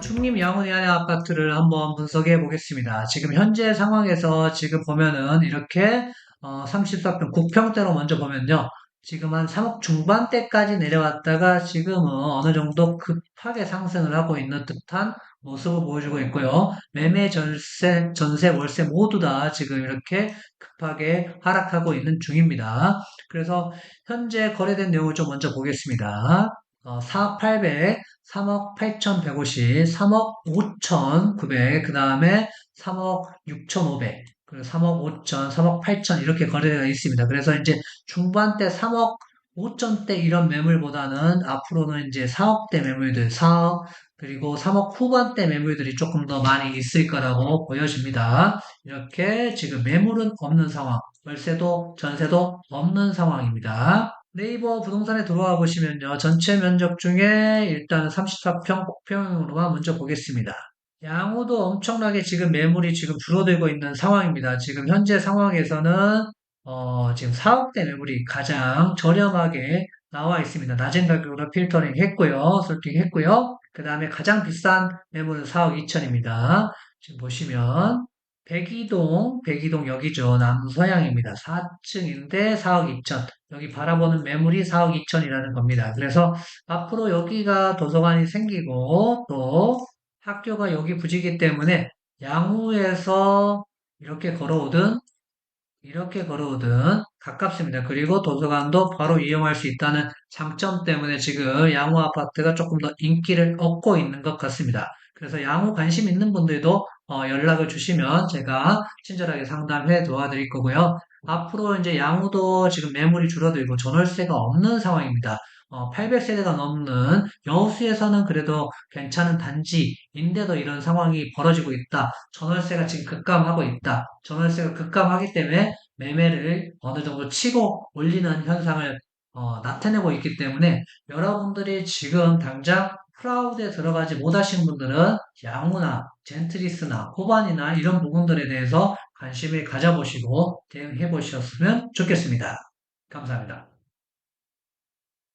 충림 양훈이안의 아파트를 한번 분석해 보겠습니다. 지금 현재 상황에서 지금 보면은 이렇게 어, 34평 국평대로 먼저 보면요. 지금 한 3억 중반대까지 내려왔다가 지금은 어느 정도 급하게 상승을 하고 있는 듯한 모습을 보여주고 있고요. 매매, 전세, 전세, 월세 모두 다 지금 이렇게 급하게 하락하고 있는 중입니다. 그래서 현재 거래된 내용을 좀 먼저 보겠습니다. 어, 4억 800, 3억 8,150, 3억 5,900, 그 다음에 3억 6,500, 그리고 3억 5천, 3억 8천 이렇게 거래가 있습니다. 그래서 이제 중반대 3억 5천대 이런 매물보다는 앞으로는 이제 4억대 매물들, 4억 그리고 3억 후반대 매물들이 조금 더 많이 있을 거라고 보여집니다. 이렇게 지금 매물은 없는 상황, 월세도 전세도 없는 상황입니다. 네이버 부동산에 들어와 보시면요. 전체 면적 중에 일단 34평 복평으로만 먼저 보겠습니다. 양호도 엄청나게 지금 매물이 지금 줄어들고 있는 상황입니다. 지금 현재 상황에서는 어, 지금 4억대 매물이 가장 저렴하게 나와 있습니다. 낮은 가격으로 필터링 했고요. 솔팅 했고요. 그 다음에 가장 비싼 매물은 4억 2천입니다. 지금 보시면 백이동, 백이동 여기죠. 남서양입니다. 4층인데 4억 2천. 여기 바라보는 매물이 4억 2천이라는 겁니다. 그래서 앞으로 여기가 도서관이 생기고 또 학교가 여기 부지기 때문에 양우에서 이렇게 걸어오든 이렇게 걸어오든 가깝습니다. 그리고 도서관도 바로 이용할 수 있다는 장점 때문에 지금 양우 아파트가 조금 더 인기를 얻고 있는 것 같습니다. 그래서 양우 관심 있는 분들도 어, 연락을 주시면 제가 친절하게 상담해 도와드릴 거고요. 앞으로 이제 양우도 지금 매물이 줄어들고 전월세가 없는 상황입니다. 어, 800세대가 넘는 여수에서는 그래도 괜찮은 단지인데도 이런 상황이 벌어지고 있다. 전월세가 지금 급감하고 있다. 전월세가 급감하기 때문에 매매를 어느 정도 치고 올리는 현상을 어, 나타내고 있기 때문에 여러분들이 지금 당장 프라우드에 들어가지 못하신 분들은 양우나 젠트리스나 호반이나 이런 부분들에 대해서 관심을 가져보시고 대응해 보셨으면 좋겠습니다. 감사합니다.